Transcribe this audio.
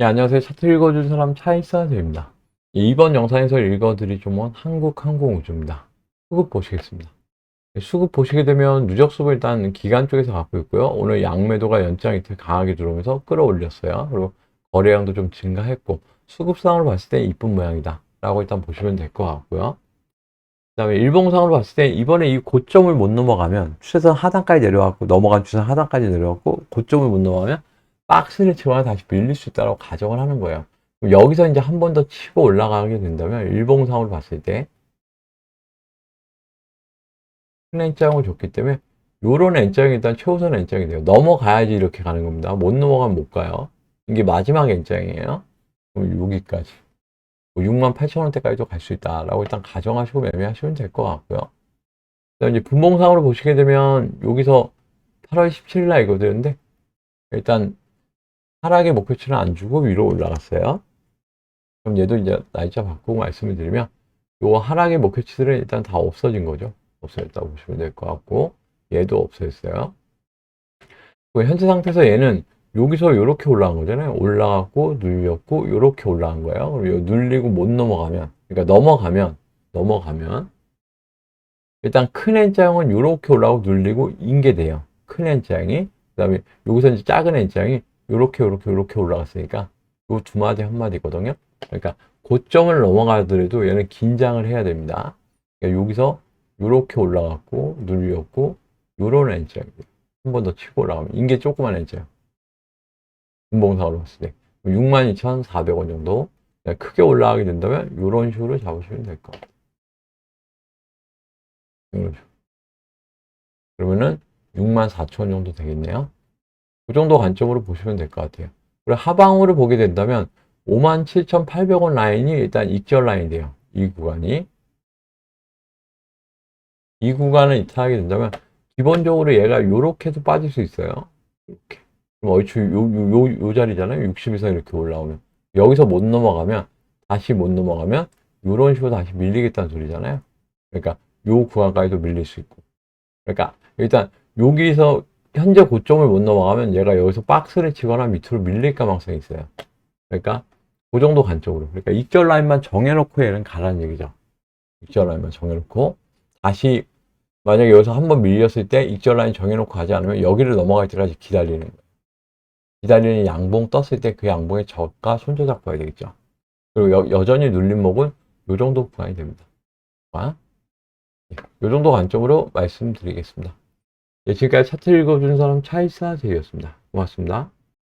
네, 안녕하세요. 차트 읽어준 사람 차이사드입니다. 이번 영상에서 읽어드릴 종목은 한국항공우주입니다. 수급 보시겠습니다. 네, 수급 보시게 되면 누적 수급 일단 기간 쪽에서 갖고 있고요. 오늘 양매도가 연장 이틀 강하게 들어오면서 끌어올렸어요. 그리고 거래량도 좀 증가했고 수급 상으로 봤을 때 이쁜 모양이다. 라고 일단 보시면 될 것 같고요. 그 다음에 일봉상으로 봤을 때 이번에 이 고점을 못 넘어가면 추세선 하단까지 내려왔고 넘어간 추세선 하단까지 내려왔고 고점을 못 넘어가면 박스를 치거나 다시 밀릴 수 있다고 가정을 하는 거예요. 여기서 이제 한 번 더 치고 올라가게 된다면 일봉상으로 봤을 때 큰 N장을 줬기 때문에 요런 N장이 일단 최우선 N장이 돼요. 넘어가야지 이렇게 가는 겁니다. 못 넘어가면 못 가요. 이게 마지막 N장이에요. 그럼 여기까지. 6만 8천 원대까지도 갈 수 있다라고 일단 가정하시고 매매하시면 될 것 같고요. 그다음 이제 분봉상으로 보시게 되면 여기서 8월 17일 날 이거 되는데 일단 하락의 목표치는 안 주고 위로 올라갔어요. 그럼 얘도 이제 날짜 바꾸고 말씀을 드리면 요 하락의 목표치들은 일단 다 없어진 거죠. 없어졌다고 보시면 될 것 같고 얘도 없어졌어요. 그리고 현재 상태에서 얘는 여기서 이렇게 올라간 거잖아요. 올라갔고 눌렸고 이렇게 올라간 거예요. 그리고 눌리고 못 넘어가면 그러니까 넘어가면 넘어가면 일단 큰 N자형은 이렇게 올라가고 눌리고 인계돼요. 큰 N자형이 그다음에 여기서 이제 작은 N자형이 요렇게 요렇게 요렇게 올라갔으니까 요 두 마디 한 마디거든요. 그러니까 고점을 넘어가더라도 얘는 긴장을 해야 됩니다. 그러니까 여기서 요렇게 올라갔고 눌렸고 요런 N자입니다. 한 번 더 치고 올라가면 인게 조그만 N자요. 분봉상으로 봤을 때 62,400원 정도 크게 올라가게 된다면 요런 식으로 잡으시면 될 것 같아요. 이런 식으로. 그러면은 64,000원 정도 되겠네요. 그 정도 관점으로 보시면 될 것 같아요. 그리고 하방으로 보게 된다면 57,800원 라인이 일단 익절 라인이 돼요. 이 구간이. 이 구간을 이탈하게 된다면 기본적으로 얘가 요렇게도 빠질 수 있어요. 이렇게. 그럼 얼추 요, 요, 요, 요 자리잖아요. 60에서 이렇게 올라오면. 여기서 못 넘어가면, 다시 못 넘어가면, 요런 식으로 다시 밀리겠다는 소리잖아요. 그러니까 요 구간까지도 밀릴 수 있고. 그러니까 일단 여기서 현재 고점을 못 넘어가면 얘가 여기서 박스를 치거나 밑으로 밀릴 가능성이 있어요. 그러니까 그 정도 관점으로. 그러니까 익절 라인만 정해놓고 얘는 가라는 얘기죠. 익절 라인만 정해놓고 다시 만약에 여기서 한번 밀렸을 때 익절 라인 정해놓고 가지 않으면 여기를 넘어갈 때까지 기다리는 거예요. 기다리는 양봉 떴을 때 그 양봉의 저가 손절 잡고 해야 되겠죠. 그리고 여, 여전히 눌림목은 요 정도 구간이 됩니다. 아? 요 정도 관점으로 말씀드리겠습니다. 네, 지금까지 차트 읽어준 사람 차이사 제이였습니다. 고맙습니다.